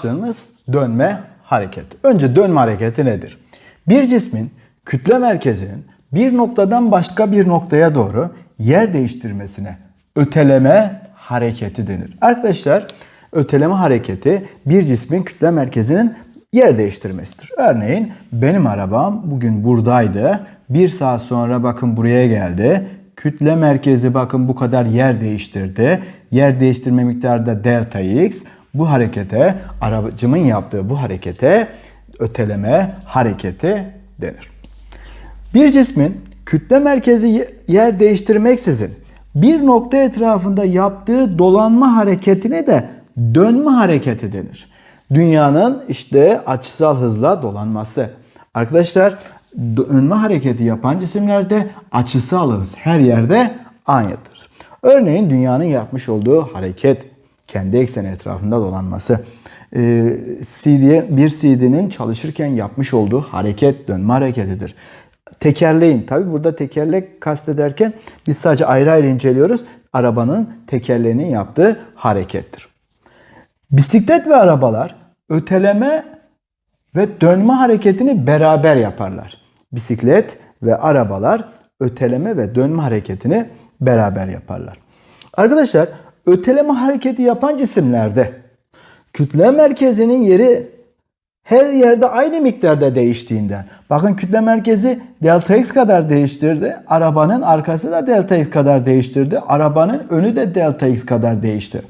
Başlığımız dönme hareketi. Önce dönme hareketi nedir? Bir cismin kütle merkezinin bir noktadan başka bir noktaya doğru yer değiştirmesine öteleme hareketi denir. Arkadaşlar öteleme hareketi bir cismin kütle merkezinin yer değiştirmesidir. Örneğin benim arabam bugün buradaydı. Bir saat sonra bakın buraya geldi. Kütle merkezi bakın bu kadar yer değiştirdi. Yer değiştirme miktarı da delta x. Bu harekete, aracımın yaptığı bu harekete öteleme hareketi denir. Bir cismin kütle merkezi yer değiştirmeksizin bir nokta etrafında yaptığı dolanma hareketine de dönme hareketi denir. Dünyanın işte açısal hızla dolanması. Arkadaşlar dönme hareketi yapan cisimlerde açısal hız her yerde aynıdır. Örneğin dünyanın yapmış olduğu hareket kendi ekseni etrafında dolanması. Ee, bir CD'nin çalışırken yapmış olduğu hareket dönme hareketidir. Tekerleğin, tabi burada tekerlek kastederken biz sadece ayrı ayrı inceliyoruz. Arabanın tekerleğinin yaptığı harekettir. Bisiklet ve arabalar öteleme ve dönme hareketini beraber yaparlar. Bisiklet ve arabalar öteleme ve dönme hareketini beraber yaparlar. Arkadaşlar öteleme hareketi yapan cisimlerde kütle merkezinin yeri her yerde aynı miktarda değiştiğinden. Bakın kütle merkezi delta x kadar değiştirdi. Arabanın arkası da delta x kadar değiştirdi. Arabanın önü de delta x kadar değişti.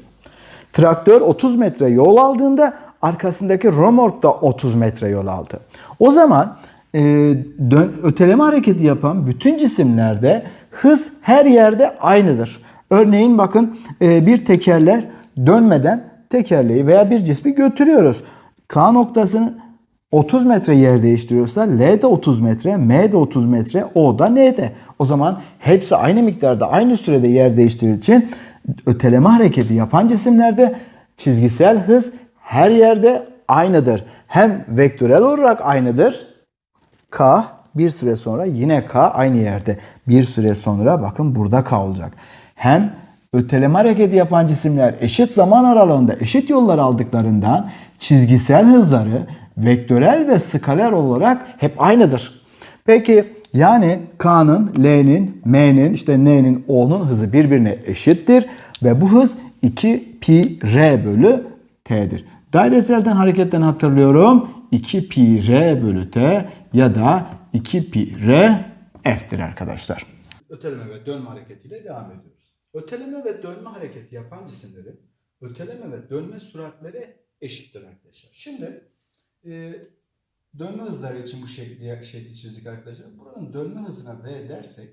Traktör 30 metre yol aldığında arkasındaki romork da 30 metre yol aldı. O zaman e, dön, öteleme hareketi yapan bütün cisimlerde hız her yerde aynıdır. Örneğin bakın e, bir tekerler dönmeden tekerleği veya bir cismi götürüyoruz. K noktasını 30 metre yer değiştiriyorsa L de 30 metre, M de 30 metre, O da N de. O zaman hepsi aynı miktarda, aynı sürede yer değiştirdiği için öteleme hareketi yapan cisimlerde çizgisel hız her yerde aynıdır. Hem vektörel olarak aynıdır. K bir süre sonra yine K aynı yerde. Bir süre sonra bakın burada K olacak. Hem öteleme hareketi yapan cisimler eşit zaman aralığında eşit yollar aldıklarından çizgisel hızları vektörel ve skaler olarak hep aynıdır. Peki yani K'nın, L'nin, M'nin, işte N'nin, O'nun hızı birbirine eşittir ve bu hız 2 pi r bölü t'dir. Daireselden hareketten hatırlıyorum. 2 pi r bölü t ya da 2 pi r f'tir arkadaşlar. öteleme ve dönme hareketiyle devam ediyoruz. Öteleme ve dönme hareketi yapan cisimlerin öteleme ve dönme süratleri eşittir arkadaşlar. Şimdi e, dönme hızları için bu şekli, şekli çizdik arkadaşlar. Buranın dönme hızına v dersek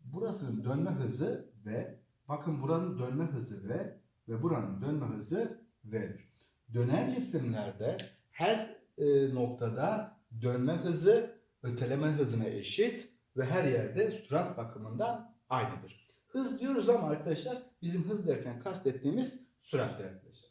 burasının dönme hızı v, bakın buranın dönme hızı v ve buranın dönme hızı v'dir. Dönen cisimlerde her e, noktada dönme hızı öteleme hızına eşit ve her yerde sürat bakımından aynıdır. Hız diyoruz ama arkadaşlar bizim hız derken kastettiğimiz sürattir arkadaşlar.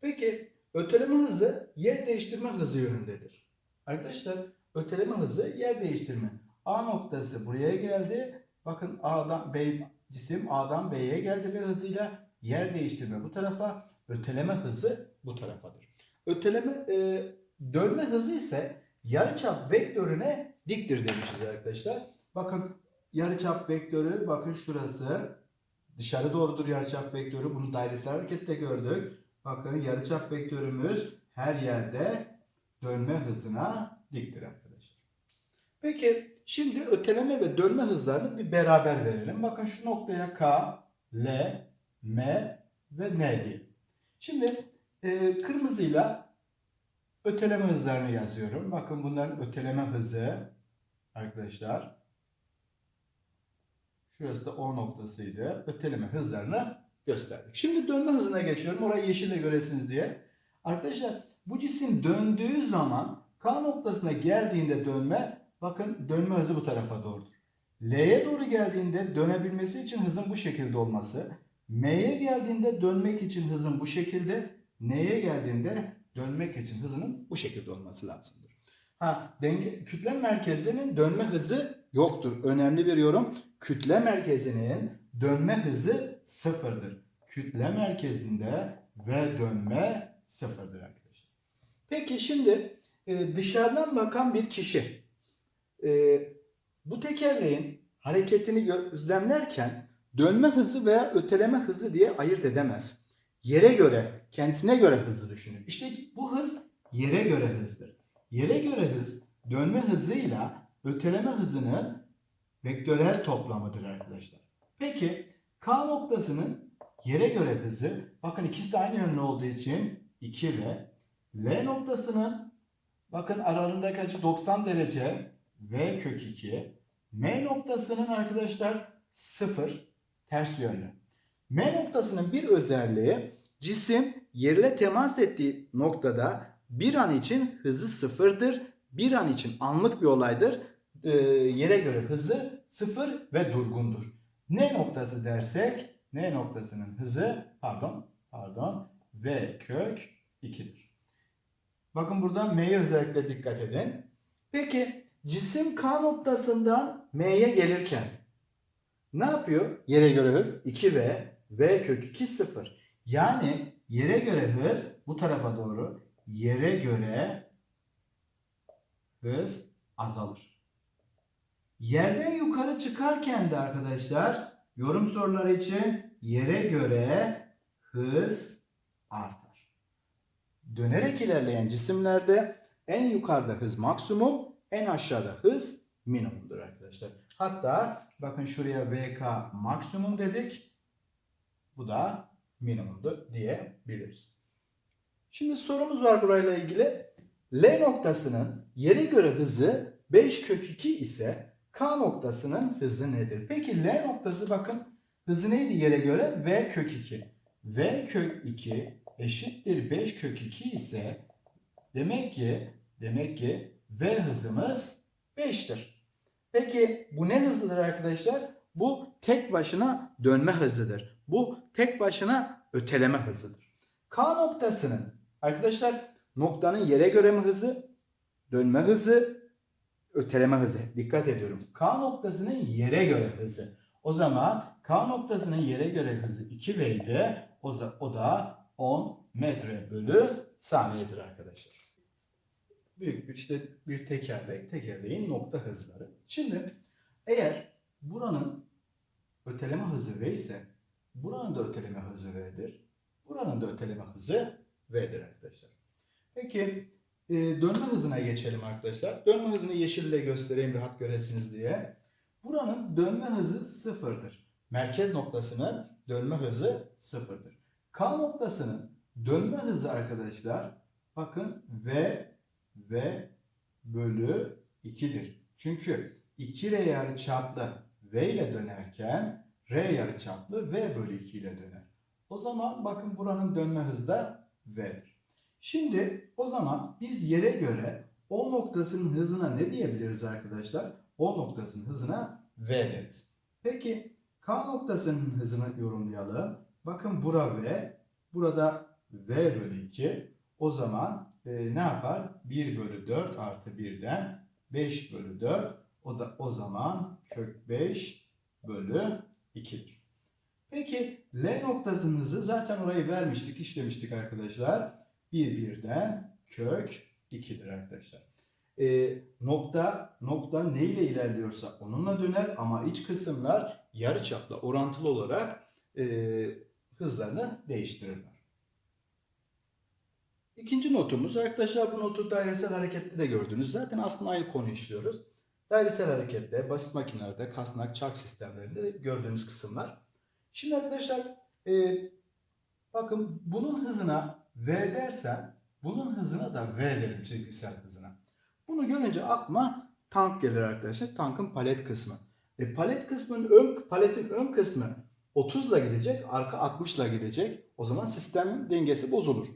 Peki öteleme hızı yer değiştirme hızı yönündedir. Arkadaşlar öteleme hızı yer değiştirme. A noktası buraya geldi. Bakın A'dan B cisim A'dan B'ye geldi ve hızıyla yer değiştirme bu tarafa, öteleme hızı bu tarafadır. Öteleme e, dönme hızı ise yarıçap vektörüne diktir demişiz arkadaşlar. Bakın yarıçap vektörü bakın şurası dışarı doğrudur yarıçap vektörü. Bunu dairesel harekette gördük. Bakın yarıçap vektörümüz her yerde dönme hızına diktir arkadaşlar. Peki şimdi öteleme ve dönme hızlarını bir beraber verelim. Bakın şu noktaya K, L, M ve N diyelim. Şimdi e, kırmızıyla öteleme hızlarını yazıyorum. Bakın bunların öteleme hızı arkadaşlar. Şurası da O noktasıydı. Öteleme hızlarını gösterdik. Şimdi dönme hızına geçiyorum. Orayı yeşille göresiniz diye. Arkadaşlar bu cisim döndüğü zaman K noktasına geldiğinde dönme bakın dönme hızı bu tarafa doğrudur. L'ye doğru geldiğinde dönebilmesi için hızın bu şekilde olması. M'ye geldiğinde dönmek için hızın bu şekilde. N'ye geldiğinde dönmek için hızının bu şekilde olması lazımdır. Ha, denge, kütle merkezinin dönme hızı yoktur. Önemli bir yorum. Kütle merkezinin dönme hızı sıfırdır. Kütle merkezinde ve dönme sıfırdır arkadaşlar. Peki şimdi e, dışarıdan bakan bir kişi e, bu tekerleğin hareketini gözlemlerken dönme hızı veya öteleme hızı diye ayırt edemez. Yere göre, kendisine göre hızlı düşünür. İşte bu hız yere göre hızdır. Yere göre hız dönme hızıyla öteleme hızının vektörel toplamıdır arkadaşlar. Peki K noktasının yere göre hızı bakın ikisi de aynı yönlü olduğu için 2V. L noktasının bakın aralarındaki açı 90 derece V kök 2. M noktasının arkadaşlar 0 ters yönlü. M noktasının bir özelliği cisim yerle temas ettiği noktada bir an için hızı sıfırdır. Bir an için anlık bir olaydır. Ee, yere göre hızı sıfır ve durgundur. N noktası dersek N noktasının hızı pardon pardon V kök 2'dir. Bakın burada M'ye özellikle dikkat edin. Peki cisim K noktasından M'ye gelirken ne yapıyor? Yere göre hız 2V, V kök 2 0. Yani yere göre hız bu tarafa doğru yere göre hız azalır. Yerden yukarı çıkarken de arkadaşlar yorum soruları için yere göre hız artar. Dönerek ilerleyen cisimlerde en yukarıda hız maksimum, en aşağıda hız minimumdur arkadaşlar. Hatta bakın şuraya VK maksimum dedik. Bu da minimumdu diyebiliriz. Şimdi sorumuz var burayla ilgili. L noktasının yere göre hızı 5 kök 2 ise K noktasının hızı nedir? Peki L noktası bakın hızı neydi yere göre? V kök 2. V kök 2 eşittir 5 kök 2 ise demek ki demek ki V hızımız 5'tir. Peki bu ne hızıdır arkadaşlar? Bu tek başına dönme hızıdır. Bu tek başına öteleme hızıdır. K noktasının arkadaşlar noktanın yere göre mi hızı, dönme hızı, öteleme hızı. Dikkat ediyorum. K noktasının yere göre hızı. O zaman K noktasının yere göre hızı 2V idi. O da, o da 10 metre bölü saniyedir arkadaşlar. Büyük bir bir tekerlek, tekerleğin nokta hızları. Şimdi eğer buranın öteleme hızı V ise buranın da öteleme hızı V'dir. Buranın da öteleme hızı V'dir arkadaşlar. Peki e, dönme hızına geçelim arkadaşlar. Dönme hızını yeşille göstereyim rahat göresiniz diye. Buranın dönme hızı sıfırdır. Merkez noktasının dönme hızı sıfırdır. K noktasının dönme hızı arkadaşlar bakın V V bölü 2'dir. Çünkü 2R yarıçaplı V ile dönerken R yarıçaplı V bölü 2 ile döner. O zaman bakın buranın dönme hızı da V'dir. Şimdi o zaman biz yere göre O noktasının hızına ne diyebiliriz arkadaşlar? O noktasının hızına V deriz. Peki K noktasının hızını yorumlayalım. Bakın bura V, burada V bölü 2. O zaman e, ne yapar? 1 bölü 4 artı 1'den 5 bölü 4. O da o zaman kök 5 bölü 2'dir. Peki L noktasının hızı zaten orayı vermiştik, işlemiştik arkadaşlar. 1 birden kök 2'dir arkadaşlar. E, nokta nokta ne ile ilerliyorsa onunla döner ama iç kısımlar yarıçapla orantılı olarak e, hızlarını değiştirirler. İkinci notumuz arkadaşlar bu notu dairesel harekette de gördünüz. Zaten aslında aynı konu işliyoruz. Dairesel harekette, basit makinelerde, kasnak, çark sistemlerinde de gördüğünüz kısımlar. Şimdi arkadaşlar e, bakın bunun hızına V dersen bunun hızına da V derim çizgisel hızına. Bunu görünce aklıma tank gelir arkadaşlar. Tankın palet kısmı. E, palet kısmının ön, paletin ön kısmı 30 ile gidecek, arka 60 ile gidecek. O zaman sistem dengesi bozulur.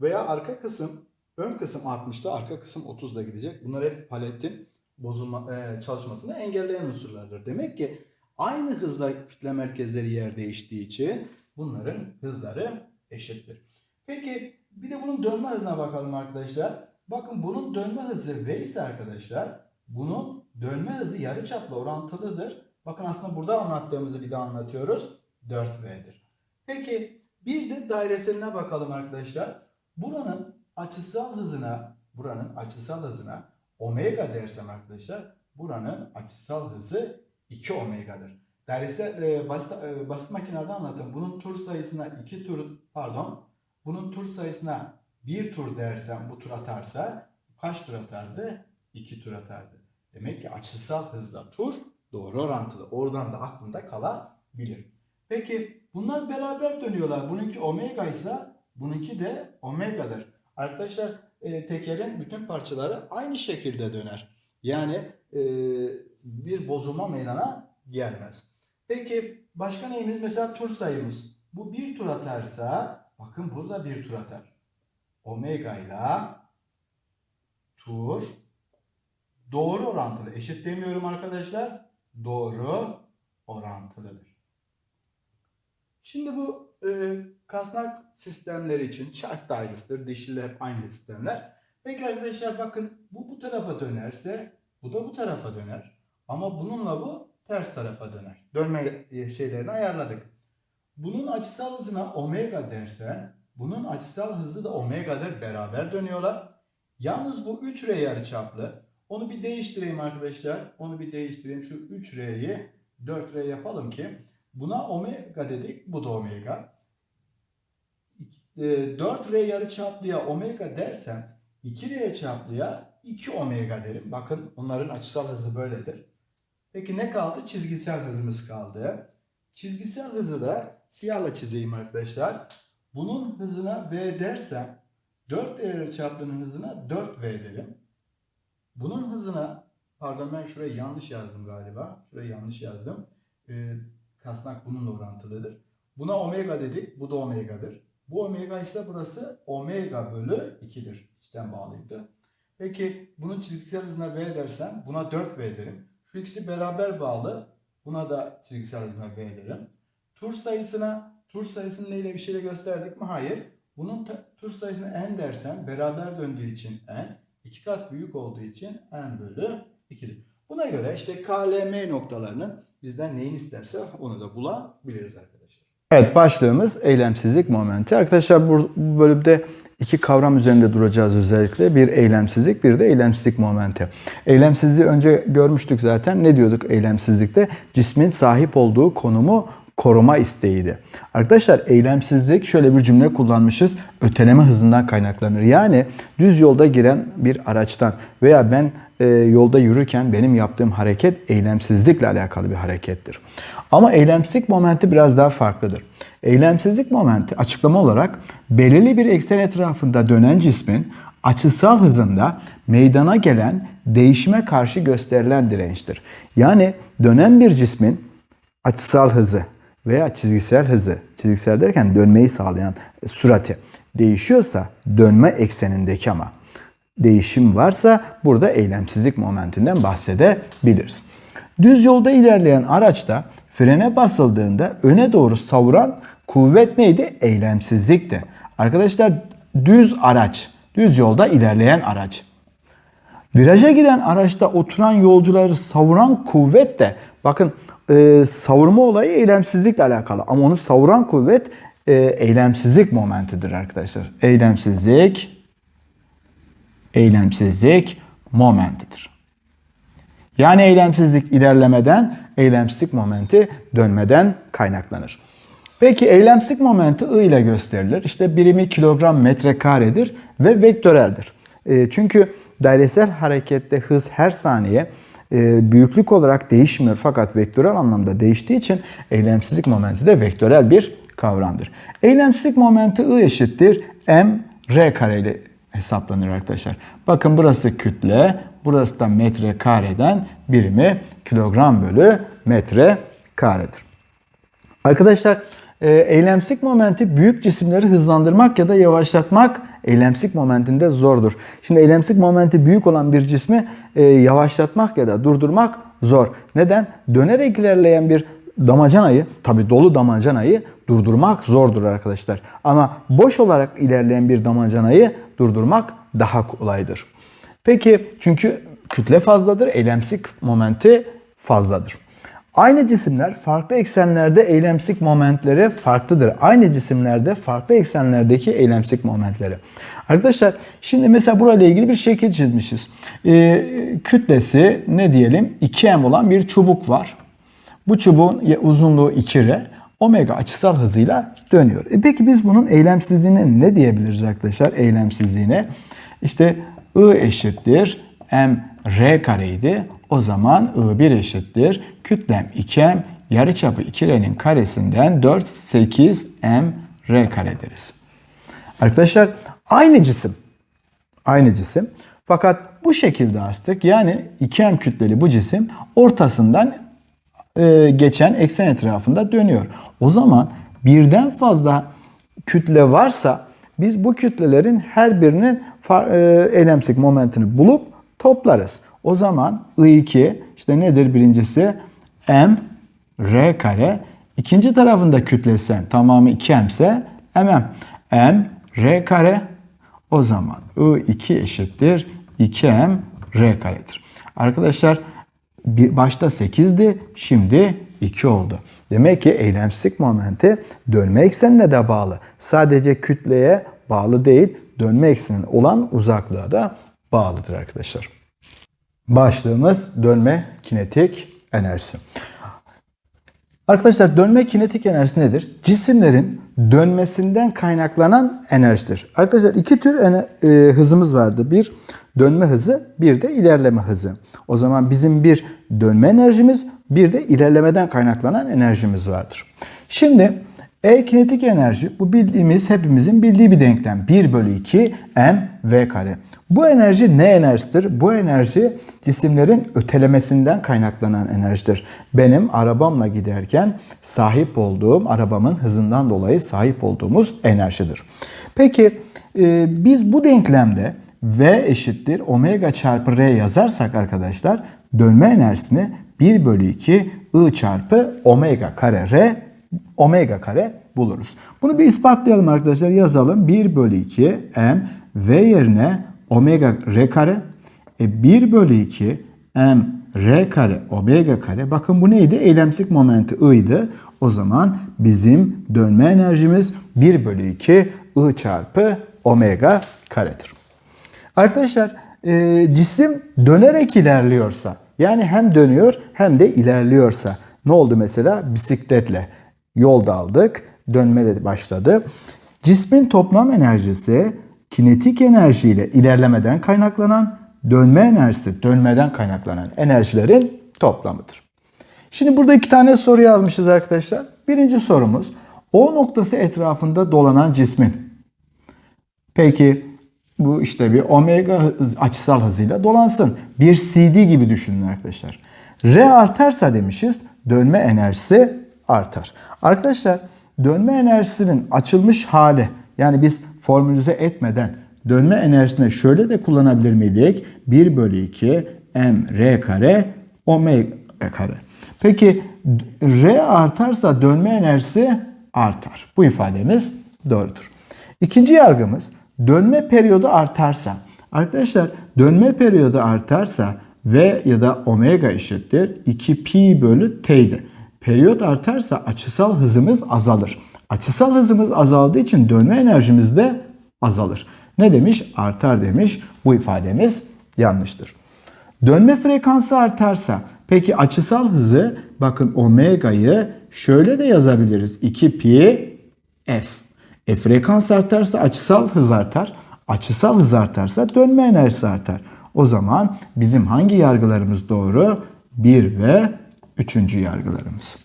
Veya arka kısım, ön kısım 60'ta, arka kısım 30 ile gidecek. Bunlar hep paletin bozulma, e, çalışmasını engelleyen unsurlardır. Demek ki aynı hızla kütle merkezleri yer değiştiği için bunların hızları eşittir. Peki bir de bunun dönme hızına bakalım arkadaşlar. Bakın bunun dönme hızı V ise arkadaşlar bunun dönme hızı yarıçapla orantılıdır. Bakın aslında burada anlattığımızı bir daha anlatıyoruz. 4V'dir. Peki bir de daireseline bakalım arkadaşlar. Buranın açısal hızına, buranın açısal hızına omega dersem arkadaşlar, buranın açısal hızı 2 omega'dır. Dairesel e, basit, e, basit makinede anlatın. Bunun tur sayısına 2 tur, pardon, bunun tur sayısına 1 tur dersem bu tur atarsa kaç tur atardı? 2 tur atardı. Demek ki açısal hızla tur doğru orantılı. Oradan da aklında kalabilir. Peki bunlar beraber dönüyorlar. Bununki omega ise bununki de omega'dır. Arkadaşlar e, tekerin bütün parçaları aynı şekilde döner. Yani e, bir bozulma meydana gelmez. Peki başka neyimiz? Mesela tur sayımız. Bu bir tur atarsa bakın burada bir tur atar. Omega ile tur doğru orantılı. Eşit demiyorum arkadaşlar. Doğru orantılıdır. Şimdi bu e, kasnak sistemleri için çark da. Dişliler hep aynı sistemler. Peki arkadaşlar bakın bu bu tarafa dönerse bu da bu tarafa döner. Ama bununla bu ters tarafa döner. Dönme şeylerini ayarladık. Bunun açısal hızına omega dersen bunun açısal hızı da omega'dır. Beraber dönüyorlar. Yalnız bu 3R yarıçaplı. Onu bir değiştireyim arkadaşlar. Onu bir değiştireyim. Şu 3R'yi 4R yapalım ki buna omega dedik. Bu da omega. E, 4R yarıçaplıya omega dersem 2R çaplıya 2 omega derim. Bakın onların açısal hızı böyledir. Peki ne kaldı? Çizgisel hızımız kaldı. Çizgisel hızı da siyahla çizeyim arkadaşlar. Bunun hızına V dersem 4R çarpının hızına 4V derim. Bunun hızına pardon ben şurayı yanlış yazdım galiba. Şurayı yanlış yazdım. Ee, kasnak bununla orantılıdır. Buna omega dedik. Bu da omega'dır. Bu omega ise burası omega bölü 2'dir. İçten bağlıydı. Peki bunun çizgisel hızına V dersem buna 4V derim. Şu ikisi beraber bağlı. Buna da çizgisel hızına V derim. Tur sayısına, tur sayısını neyle bir şeyle gösterdik mi? Hayır. Bunun tur sayısını n dersem beraber döndüğü için n, iki kat büyük olduğu için n bölü 2'dir. Buna göre işte KLM noktalarının bizden neyini isterse onu da bulabiliriz arkadaşlar. Evet başlığımız eylemsizlik momenti. Arkadaşlar bu, bu bölümde iki kavram üzerinde duracağız özellikle. Bir eylemsizlik bir de eylemsizlik momenti. Eylemsizliği önce görmüştük zaten. Ne diyorduk eylemsizlikte? Cismin sahip olduğu konumu koruma isteğiydi. Arkadaşlar eylemsizlik şöyle bir cümle kullanmışız. Öteleme hızından kaynaklanır. Yani düz yolda giren bir araçtan veya ben e, yolda yürürken benim yaptığım hareket eylemsizlikle alakalı bir harekettir. Ama eylemsizlik momenti biraz daha farklıdır. Eylemsizlik momenti açıklama olarak belirli bir eksen etrafında dönen cismin açısal hızında meydana gelen değişime karşı gösterilen dirençtir. Yani dönen bir cismin açısal hızı veya çizgisel hızı, çizgisel derken dönmeyi sağlayan sürati değişiyorsa dönme eksenindeki ama değişim varsa burada eylemsizlik momentinden bahsedebiliriz. Düz yolda ilerleyen araçta frene basıldığında öne doğru savuran kuvvet neydi? Eylemsizlikti. Arkadaşlar düz araç, düz yolda ilerleyen araç. Viraja giren araçta oturan yolcuları savuran kuvvet de bakın e, savurma olayı eylemsizlikle alakalı ama onu savuran kuvvet e, eylemsizlik momentidir arkadaşlar. Eylemsizlik eylemsizlik momentidir. Yani eylemsizlik ilerlemeden, eylemsizlik momenti dönmeden kaynaklanır. Peki eylemsizlik momenti I ile gösterilir. İşte birimi kilogram metrekaredir ve vektöreldir. E, çünkü dairesel harekette hız her saniye e, büyüklük olarak değişmiyor fakat vektörel anlamda değiştiği için eylemsizlik momenti de vektörel bir kavramdır. Eylemsizlik momenti I eşittir m r kare ile hesaplanır arkadaşlar. Bakın burası kütle, burası da metre kareden birimi kilogram bölü metre karedir. Arkadaşlar e, eylemsizlik momenti büyük cisimleri hızlandırmak ya da yavaşlatmak eylemsizlik momentinde zordur. Şimdi eylemsizlik momenti büyük olan bir cismi e, yavaşlatmak ya da durdurmak zor. Neden? Dönerek ilerleyen bir damacanayı, tabi dolu damacanayı durdurmak zordur arkadaşlar. Ama boş olarak ilerleyen bir damacanayı durdurmak daha kolaydır. Peki çünkü kütle fazladır, eylemsizlik momenti fazladır. Aynı cisimler farklı eksenlerde eylemsik momentleri farklıdır. Aynı cisimlerde farklı eksenlerdeki eylemsik momentleri. Arkadaşlar şimdi mesela burayla ilgili bir şekil çizmişiz. Ee, kütlesi ne diyelim 2m olan bir çubuk var. Bu çubuğun uzunluğu 2r, omega açısal hızıyla dönüyor. E peki biz bunun eylemsizliğine ne diyebiliriz arkadaşlar? Eylemsizliğine işte I eşittir m r kareydi. O zaman I1 eşittir. Kütlem 2m yarıçapı 2r'nin karesinden 4 8 m r kare deriz. Arkadaşlar aynı cisim. Aynı cisim. Fakat bu şekilde astık. Yani 2m kütleli bu cisim ortasından e, geçen eksen etrafında dönüyor. O zaman birden fazla kütle varsa biz bu kütlelerin her birinin e, eylemsik momentini bulup toplarız. O zaman I2 işte nedir birincisi? M R kare. İkinci tarafında kütlesi tamamı 2M ise MM. M R kare. O zaman I2 eşittir 2M R karedir. Arkadaşlar bir başta 8'di, şimdi 2 oldu. Demek ki eylemsizlik momenti dönme eksenine de bağlı. Sadece kütleye bağlı değil, dönme eksenine olan uzaklığa da bağlıdır arkadaşlar. Başlığımız dönme kinetik enerjisi. Arkadaşlar dönme kinetik enerjisi nedir? Cisimlerin dönmesinden kaynaklanan enerjidir. Arkadaşlar iki tür e, hızımız vardı. Bir dönme hızı, bir de ilerleme hızı. O zaman bizim bir dönme enerjimiz, bir de ilerlemeden kaynaklanan enerjimiz vardır. Şimdi E kinetik enerji bu bildiğimiz hepimizin bildiği bir denklem. 1 bölü 2 m v kare. Bu enerji ne enerjisidir? Bu enerji cisimlerin ötelemesinden kaynaklanan enerjidir. Benim arabamla giderken sahip olduğum arabamın hızından dolayı sahip olduğumuz enerjidir. Peki e, biz bu denklemde v eşittir omega çarpı r yazarsak arkadaşlar dönme enerjisini 1 bölü 2 I çarpı omega kare r omega kare buluruz. Bunu bir ispatlayalım arkadaşlar. Yazalım. 1 bölü 2 m v yerine omega r kare e 1 bölü 2 m r kare omega kare. Bakın bu neydi? Eylemsik momenti i'ydi. O zaman bizim dönme enerjimiz 1 bölü 2 i çarpı omega karedir. Arkadaşlar e, cisim dönerek ilerliyorsa yani hem dönüyor hem de ilerliyorsa ne oldu mesela bisikletle yolda aldık dönme de başladı. Cismin toplam enerjisi kinetik enerjiyle ilerlemeden kaynaklanan dönme enerjisi dönmeden kaynaklanan enerjilerin toplamıdır. Şimdi burada iki tane soru yazmışız arkadaşlar. Birinci sorumuz O noktası etrafında dolanan cismin Peki bu işte bir omega açısal hızıyla dolansın. Bir CD gibi düşünün arkadaşlar. R artarsa demişiz dönme enerjisi artar. Arkadaşlar dönme enerjisinin açılmış hali yani biz formülize etmeden dönme enerjisini şöyle de kullanabilir miydik? 1 bölü 2 m r kare omega kare. Peki R artarsa dönme enerjisi artar. Bu ifademiz doğrudur. İkinci yargımız dönme periyodu artarsa. Arkadaşlar dönme periyodu artarsa V ya da omega eşittir 2 pi bölü t'ydi. Periyot artarsa açısal hızımız azalır. Açısal hızımız azaldığı için dönme enerjimiz de azalır. Ne demiş? Artar demiş. Bu ifademiz yanlıştır. Dönme frekansı artarsa peki açısal hızı bakın omega'yı şöyle de yazabiliriz. 2 pi f. E frekans artarsa açısal hız artar. Açısal hız artarsa dönme enerjisi artar. O zaman bizim hangi yargılarımız doğru? 1 ve 3. yargılarımız.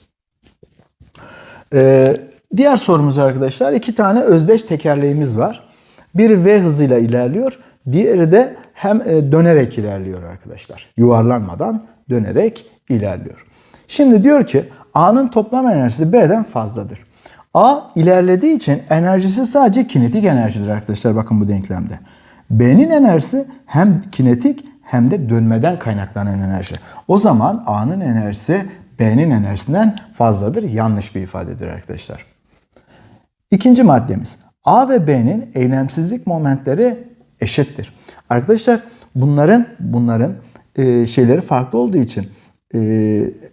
Ee, diğer sorumuz arkadaşlar iki tane özdeş tekerleğimiz var. Biri V hızıyla ilerliyor. Diğeri de hem e, dönerek ilerliyor arkadaşlar. Yuvarlanmadan dönerek ilerliyor. Şimdi diyor ki A'nın toplam enerjisi B'den fazladır. A ilerlediği için enerjisi sadece kinetik enerjidir arkadaşlar bakın bu denklemde. B'nin enerjisi hem kinetik hem de dönmeden kaynaklanan enerji. O zaman A'nın enerjisi B'nin enerjisinden fazladır. Yanlış bir ifadedir arkadaşlar. İkinci maddemiz. A ve B'nin eylemsizlik momentleri eşittir. Arkadaşlar bunların bunların e, şeyleri farklı olduğu için e,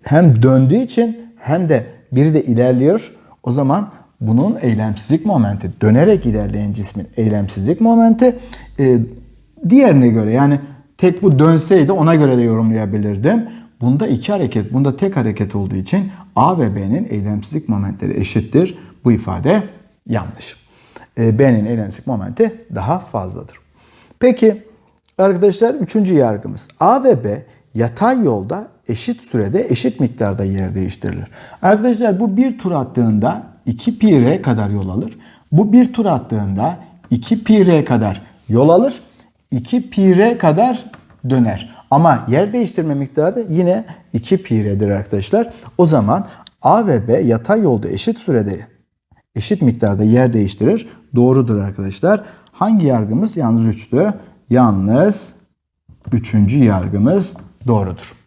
hem döndüğü için hem de biri de ilerliyor. O zaman bunun eylemsizlik momenti, dönerek ilerleyen cismin eylemsizlik momenti e, diğerine göre yani tek bu dönseydi ona göre de yorumlayabilirdim. Bunda iki hareket, bunda tek hareket olduğu için A ve B'nin eylemsizlik momentleri eşittir. Bu ifade yanlış. E, B'nin eylemsizlik momenti daha fazladır. Peki arkadaşlar üçüncü yargımız. A ve B yatay yolda eşit sürede eşit miktarda yer değiştirilir. Arkadaşlar bu bir tur attığında 2 pi r kadar yol alır. Bu bir tur attığında 2 pi r kadar yol alır. 2 pi r kadar döner. Ama yer değiştirme miktarı yine 2 pi r'dir arkadaşlar. O zaman A ve B yatay yolda eşit sürede eşit miktarda yer değiştirir. Doğrudur arkadaşlar. Hangi yargımız yalnız 3'tü? Yalnız üçüncü yargımız doğrudur.